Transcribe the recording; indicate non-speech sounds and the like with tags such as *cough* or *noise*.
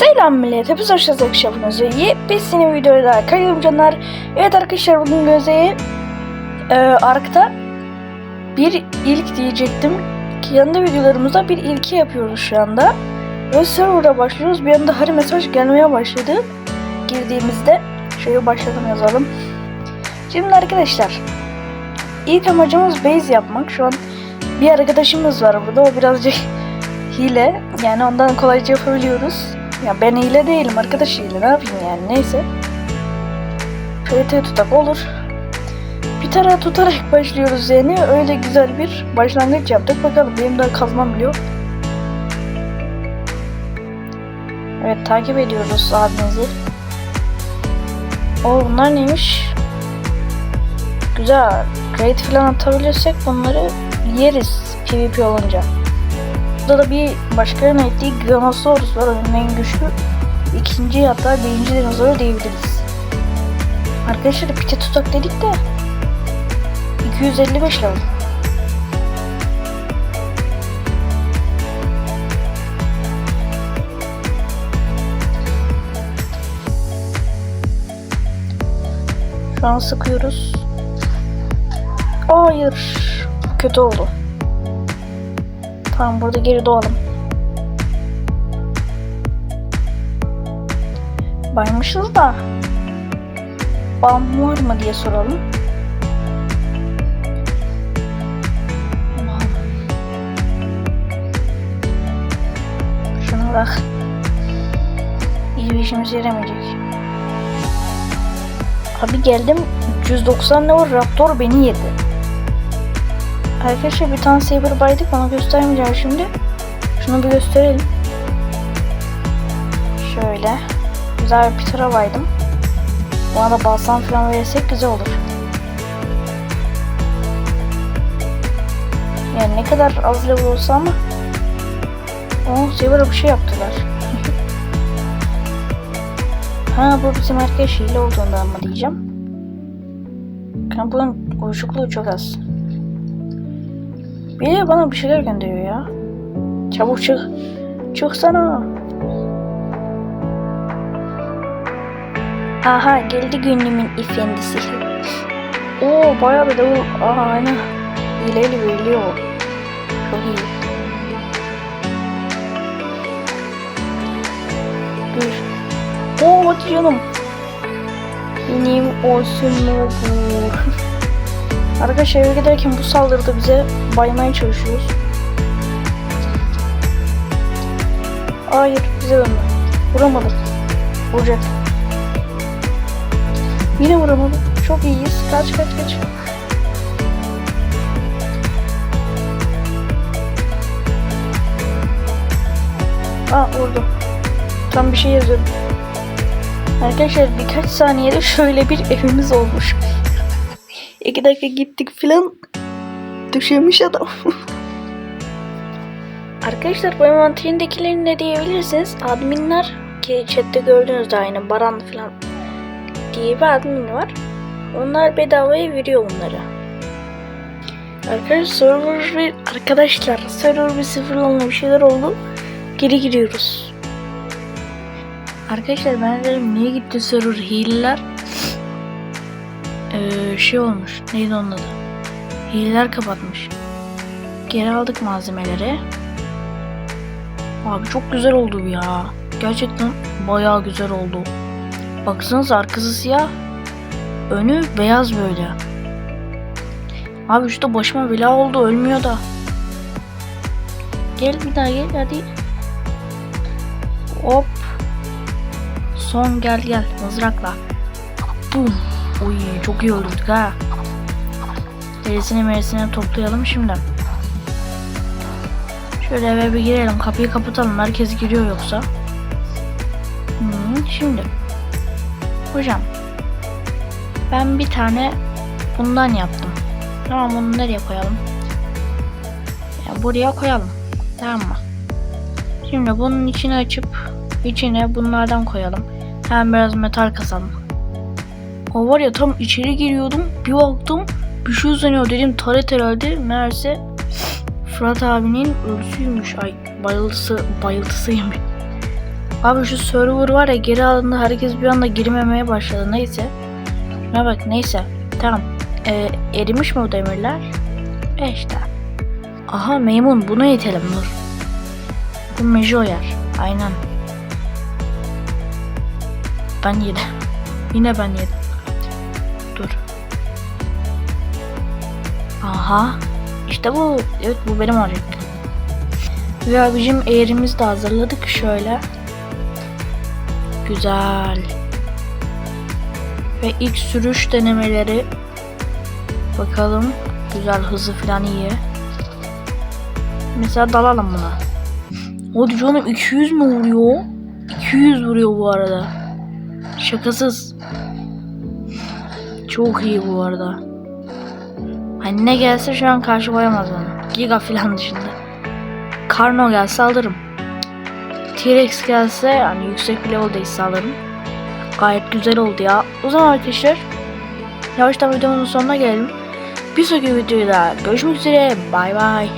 Selam millet, hepiniz hoş geldiniz akşamınızı. Yepyeni videoyla kayıyorum canlar. Evet arkadaşlar bugün Göze'ye e, Ark'ta bir ilk diyecektim. Ki yanında videolarımızda bir ilki yapıyoruz şu anda. Ve server'a başlıyoruz. Bir anda hari mesaj gelmeye başladı. Girdiğimizde şöyle başladım yazalım. Şimdi arkadaşlar ilk amacımız base yapmak. Şu an bir arkadaşımız var burada. O birazcık *laughs* hile. Yani ondan kolayca yapabiliyoruz. Ya ben hile değilim arkadaş hile ne yapayım yani neyse. PRT tutak olur. Bir tane tutarak başlıyoruz yani öyle güzel bir başlangıç yaptık. Bakalım benim daha kazmam bile yok. Evet takip ediyoruz abimizi. O bunlar neymiş? Güzel. Raid falan atabilirsek bunları yeriz PvP olunca. Burada da bir başkalarının ettiği Ganosaurus var. Onun en güçlü. ikinci hatta birinci dinozoru diyebiliriz. Arkadaşlar pite tutak dedik de 255 level. Şu an sıkıyoruz. Hayır. Kötü oldu. Tamam burada geri doğalım. Baymışız da. Bam var mı diye soralım. Şuna bak. Hiçbir işimize yaramayacak. Abi geldim 390 level Raptor beni yedi. Arkadaşlar bir tane Saber baydık onu göstermeyeceğim şimdi. Şunu bir gösterelim. Şöyle. Güzel bir Peter'a baydım. Buna da balsam falan verirsek güzel olur. Yani ne kadar az level olsa ama o Saber'a bir şey yaptılar. *laughs* ha bu bizim arkadaş hile olduğundan mı diyeceğim. Kampın uyuşukluğu çok az. Biri bana bir şeyler gönderiyor ya. Çabuk çık. Çıksana. Aha geldi gönlümün efendisi. *laughs* Oo bayağı bir davul. Aha aynen. Hileyle veriliyor. Çok iyi. Dur. Oo hadi canım. Benim olsun mu bu? Arkadaşlar eve giderken bu saldırıda bize baymaya çalışıyoruz. Hayır bize döndü. Vuramadım. Vuracak. Yine vuramadım. Çok iyiyiz. Kaç kaç kaç. Aa vurdu. Tam bir şey yazıyorum. Arkadaşlar birkaç saniyede *laughs* şöyle bir evimiz olmuş. İki dakika gittik filan. Düşemiş adam. *laughs* Arkadaşlar bu envanterindekilerin ne diyebilirsiniz? Adminler ki chatte gördüğünüzde aynı Baran filan diye bir admin var. Onlar bedavaya veriyor bunları. Arkadaşlar server bir arkadaşlar server bir sıfırlanma bir şeyler oldu. Geri giriyoruz. Arkadaşlar ben dedim niye gitti server hileler? Ee, şey olmuş. Neydi onun adı? Hileler kapatmış. Geri aldık malzemeleri. Abi çok güzel oldu ya. Gerçekten bayağı güzel oldu. Baksanıza arkası siyah. Önü beyaz böyle. Abi şurada başıma bela oldu. Ölmüyor da. Gel bir daha gel hadi. Hop. Son gel gel mızrakla. Bum. Oy çok iyi öldürdük ha. Derisini merisini toplayalım şimdi. Şöyle eve bir girelim. Kapıyı kapatalım. Herkes giriyor yoksa. Hmm, şimdi. Hocam. Ben bir tane bundan yaptım. Tamam bunu nereye koyalım? Ya buraya koyalım. Tamam mı? Şimdi bunun içini açıp içine bunlardan koyalım. Hem biraz metal kasalım. O var ya tam içeri giriyordum. Bir baktım bir şey uzanıyor dedim taret herhalde. Meğerse Fırat abinin ölüsüymüş. Ay bayıltısı, bayıltısıymış. Abi şu server var ya geri alındı herkes bir anda girmemeye başladı neyse. Ne bak neyse. Tamam. Ee, erimiş mi o demirler? E işte. Aha Meymun bunu itelim dur. Bu Mejo yer. Aynen. Ben yedim. *laughs* Yine ben yedim. Aha. İşte bu. Evet bu benim olacak. Ve abicim eğrimizi de hazırladık şöyle. Güzel. Ve ilk sürüş denemeleri. Bakalım. Güzel hızı falan iyi. Mesela dalalım buna. Hadi canım 200 mü vuruyor? 200 vuruyor bu arada. Şakasız. Çok iyi bu arada. Hani ne gelse şu an karşı koyamaz bana. Giga falan dışında. Karno gelse alırım. T-Rex gelse yani yüksek bir level'daysa alırım. Gayet güzel oldu ya. O zaman arkadaşlar yavaştan videomuzun sonuna gelelim. Bir sonraki videoda görüşmek üzere. Bay bay.